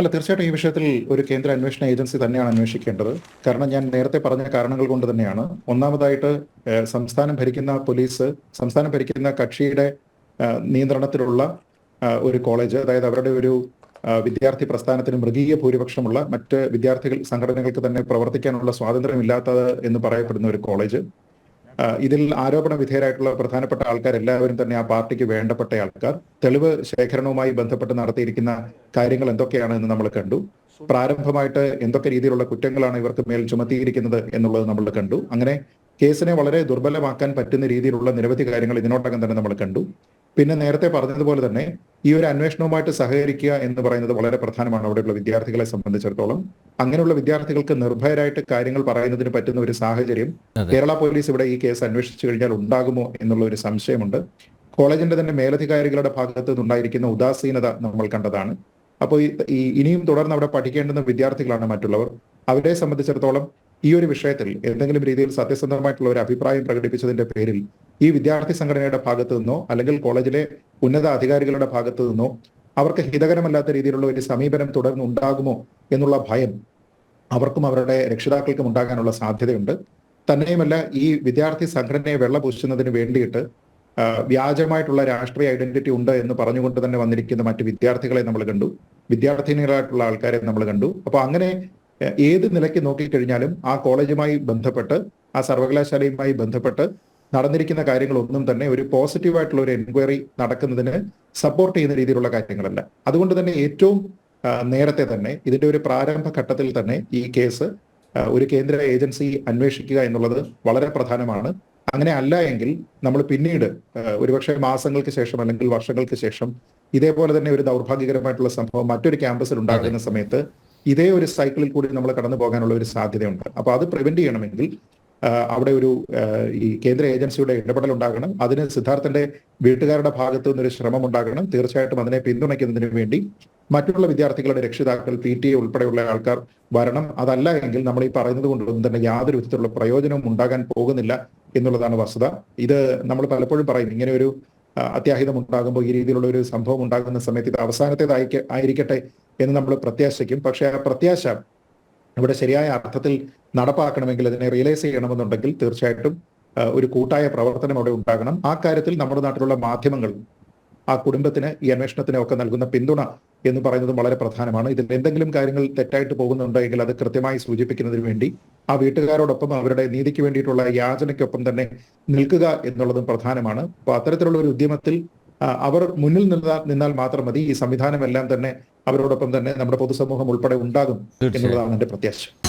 അല്ല തീർച്ചയായിട്ടും ഈ വിഷയത്തിൽ ഒരു കേന്ദ്ര അന്വേഷണ ഏജൻസി തന്നെയാണ് അന്വേഷിക്കേണ്ടത്. കാരണം ഞാൻ നേരത്തെ പറഞ്ഞ കാരണങ്ങൾ കൊണ്ട് തന്നെയാണ്. ഒന്നാമതായിട്ട് സംസ്ഥാനം ഭരിക്കുന്ന പോലീസ് സംസ്ഥാനം ഭരിക്കുന്ന കക്ഷിയുടെ നിയന്ത്രണത്തിലുള്ള ഒരു കോളേജ് അതായത് അവരുടെ ഒരു വിദ്യാർത്ഥി പ്രസ്ഥാനത്തിന് മൃഗീയ ഭൂരിപക്ഷമുള്ള മറ്റ് വിദ്യാർത്ഥികൾ സംഘടനകൾക്ക് തന്നെ പ്രവർത്തിക്കാനുള്ള സ്വാതന്ത്ര്യമില്ലാത്തത് എന്ന് പറയപ്പെടുന്ന ഒരു കോളേജ്. ഇതിൽ ആരോപണ വിധേയരായിട്ടുള്ള പ്രധാനപ്പെട്ട ആൾക്കാർ എല്ലാവരും തന്നെ ആ പാർട്ടിക്ക് വേണ്ടപ്പെട്ട ആൾക്കാർ. തെളിവ് ശേഖരണവുമായി ബന്ധപ്പെട്ട് നടത്തിയിരിക്കുന്ന കാര്യങ്ങൾ എന്തൊക്കെയാണ് എന്ന് നമ്മൾ കണ്ടു. പ്രാരംഭമായിട്ട് എന്തൊക്കെ രീതിയിലുള്ള കുറ്റങ്ങളാണ് ഇവർക്ക് മേൽ ചുമത്തിയിരിക്കുന്നത് എന്നുള്ളത് നമ്മൾ കണ്ടു. അങ്ങനെ കേസിനെ വളരെ ദുർബലമാക്കാൻ പറ്റുന്ന രീതിയിലുള്ള നിരവധി കാര്യങ്ങൾ ഇതിനോടകം തന്നെ നമ്മൾ കണ്ടു. പിന്നെ നേരത്തെ പറഞ്ഞതുപോലെ തന്നെ ഈ ഒരു അന്വേഷണവുമായിട്ട് സഹകരിക്കുക എന്ന് പറയുന്നത് വളരെ പ്രധാനമാണ് അവിടെയുള്ള വിദ്യാർത്ഥികളെ സംബന്ധിച്ചിടത്തോളം. അങ്ങനെയുള്ള വിദ്യാർത്ഥികൾക്ക് നിർഭയരായിട്ട് കാര്യങ്ങൾ പറയുന്നതിന് പറ്റുന്ന ഒരു സാഹചര്യം കേരള പോലീസ് ഇവിടെ ഈ കേസ് അന്വേഷിച്ചു കഴിഞ്ഞാൽ ഉണ്ടാകുമോ എന്നുള്ള ഒരു സംശയമുണ്ട്. കോളേജിന്റെ തന്നെ മേലധികാരികളുടെ ഭാഗത്ത് നിന്നുണ്ടായിരിക്കുന്ന ഉദാസീനത നമ്മൾ കണ്ടതാണ്. അപ്പോൾ ഈ- ഈ ഇനിയും തുടർന്ന് അവിടെ പഠിക്കേണ്ടുന്ന വിദ്യാർത്ഥികളാണ് മറ്റുള്ളവർ. അവരെ സംബന്ധിച്ചിടത്തോളം ഈ ഒരു വിഷയത്തിൽ എന്തെങ്കിലും രീതിയിൽ സത്യസന്ധമായിട്ടുള്ള ഒരു അഭിപ്രായം പ്രകടിപ്പിച്ചതിന്റെ പേരിൽ ഈ വിദ്യാർത്ഥി സംഘടനയുടെ ഭാഗത്തു നിന്നോ അല്ലെങ്കിൽ കോളേജിലെ ഉന്നത അധികാരികളുടെ ഭാഗത്തു നിന്നോ അവർക്ക് ഹിതകരമല്ലാത്ത രീതിയിലുള്ള ഒരു സമീപനം തുടർന്ന് ഉണ്ടാകുമോ എന്നുള്ള ഭയം അവർക്കും അവരുടെ രക്ഷിതാക്കൾക്കും ഉണ്ടാകാനുള്ള സാധ്യതയുണ്ട്. തന്നെയുമല്ല ഈ വിദ്യാർത്ഥി സംഘടനയെ വെള്ളപൂശുന്നതിന് വേണ്ടിയിട്ട് വ്യാജമായിട്ടുള്ള രാഷ്ട്രീയ ഐഡന്റിറ്റി ഉണ്ട് എന്ന് പറഞ്ഞുകൊണ്ട് തന്നെ വന്നിരിക്കുന്ന മറ്റ് വിദ്യാർത്ഥികളെ നമ്മൾ കണ്ടു. വിദ്യാർത്ഥിനികളായിട്ടുള്ള ആൾക്കാരെ നമ്മൾ കണ്ടു. അപ്പോൾ അങ്ങനെ ഏത് നിലയ്ക്ക് നോക്കിക്കഴിഞ്ഞാലും ആ കോളേജുമായി ബന്ധപ്പെട്ട് ആ സർവകലാശാലയുമായി ബന്ധപ്പെട്ട് നടന്നിരിക്കുന്ന കാര്യങ്ങളൊന്നും തന്നെ ഒരു പോസിറ്റീവായിട്ടുള്ള ഒരു എൻക്വയറി നടക്കുന്നതിന് സപ്പോർട്ട് ചെയ്യുന്ന രീതിയിലുള്ള കാര്യങ്ങളല്ല. അതുകൊണ്ട് തന്നെ ഏറ്റവും നേരത്തെ തന്നെ ഇതിന്റെ ഒരു പ്രാരംഭ ഘട്ടത്തിൽ തന്നെ ഈ കേസ് ഒരു കേന്ദ്ര ഏജൻസി അന്വേഷിക്കുക എന്നുള്ളത് വളരെ പ്രധാനമാണ്. അങ്ങനെ അല്ല എങ്കിൽ നമ്മൾ പിന്നീട് ഒരുപക്ഷെ മാസങ്ങൾക്ക് ശേഷം അല്ലെങ്കിൽ വർഷങ്ങൾക്ക് ശേഷം ഇതേപോലെ തന്നെ ഒരു ദൗർഭാഗ്യകരമായിട്ടുള്ള സംഭവം മറ്റൊരു ക്യാമ്പസിൽ ഉണ്ടാകുന്ന സമയത്ത് ഇതേ ഒരു സൈക്കിളിൽ കൂടി നമ്മൾ കടന്നു പോകാനുള്ള ഒരു സാധ്യതയുണ്ട്. അപ്പൊ അത് പ്രിവെന്റ് ചെയ്യണമെങ്കിൽ അവിടെ ഒരു ഈ കേന്ദ്ര ഏജൻസിയുടെ ഇടപെടൽ ഉണ്ടാകണം അതിന് സിദ്ധാർത്ഥന്റെ വീട്ടുകാരുടെ ഭാഗത്തു നിന്നൊരു ശ്രമം ഉണ്ടാകണം തീർച്ചയായിട്ടും അതിനെ പിന്തുണയ്ക്കുന്നതിന് വേണ്ടി മറ്റുള്ള വിദ്യാർത്ഥികളുടെ രക്ഷിതാക്കൾ പി ടി എ ഉൾപ്പെടെയുള്ള ആൾക്കാർ വരണം. അതല്ല എങ്കിൽ നമ്മൾ ഈ പറയുന്നത് കൊണ്ടൊന്നും തന്നെ യാതൊരു വിധത്തിലുള്ള പ്രയോജനവും ഉണ്ടാകാൻ പോകുന്നില്ല എന്നുള്ളതാണ് വസ്തുത. ഇത് നമ്മൾ പലപ്പോഴും പറയും ഇങ്ങനെ ഒരു അത്യാഹിതം ഉണ്ടാകുമ്പോൾ ഈ രീതിയിലുള്ള ഒരു സംഭവം ഉണ്ടാകുന്ന സമയത്ത് ഇത് അവസാനത്തേതായി ആയിരിക്കട്ടെ എന്ന് നമ്മൾ പ്രത്യാശിക്കും. പക്ഷേ ആ പ്രത്യാശ ഇവിടെ ശരിയായ അർത്ഥത്തിൽ നടപ്പാക്കണമെങ്കിൽ അതിനെ റിയലൈസ് ചെയ്യണമെന്നുണ്ടെങ്കിൽ തീർച്ചയായിട്ടും ഒരു കൂട്ടായ പ്രവർത്തനം അവിടെ ഉണ്ടാകണം. ആ കാര്യത്തിൽ നമ്മുടെ നാട്ടിലുള്ള മാധ്യമങ്ങൾ ആ കുടുംബത്തിന് ഈ അന്വേഷണത്തിന് ഒക്കെ നൽകുന്ന പിന്തുണ എന്ന് പറയുന്നതും വളരെ പ്രധാനമാണ്. ഇതിൽ എന്തെങ്കിലും കാര്യങ്ങൾ തെറ്റായിട്ട് പോകുന്നുണ്ടെങ്കിൽ അത് കൃത്യമായി സൂചിപ്പിക്കുന്നതിന് വേണ്ടി ആ വീട്ടുകാരോടൊപ്പം അവരുടെ നീതിക്ക് വേണ്ടിയിട്ടുള്ള യാചനയ്ക്കൊപ്പം തന്നെ നിൽക്കുക എന്നുള്ളതും പ്രധാനമാണ്. അപ്പൊ അത്തരത്തിലുള്ള ഒരു ഉദ്യമത്തിൽ അവർ മുന്നിൽ നിന്നാൽ നിന്നാൽ മാത്രം മതി. ഈ സംവിധാനമെല്ലാം തന്നെ അവരോടൊപ്പം തന്നെ നമ്മുടെ പൊതുസമൂഹം ഉൾപ്പെടെ ഉണ്ടാകും എന്നുള്ളതാണ് എന്റെ പ്രത്യാശ.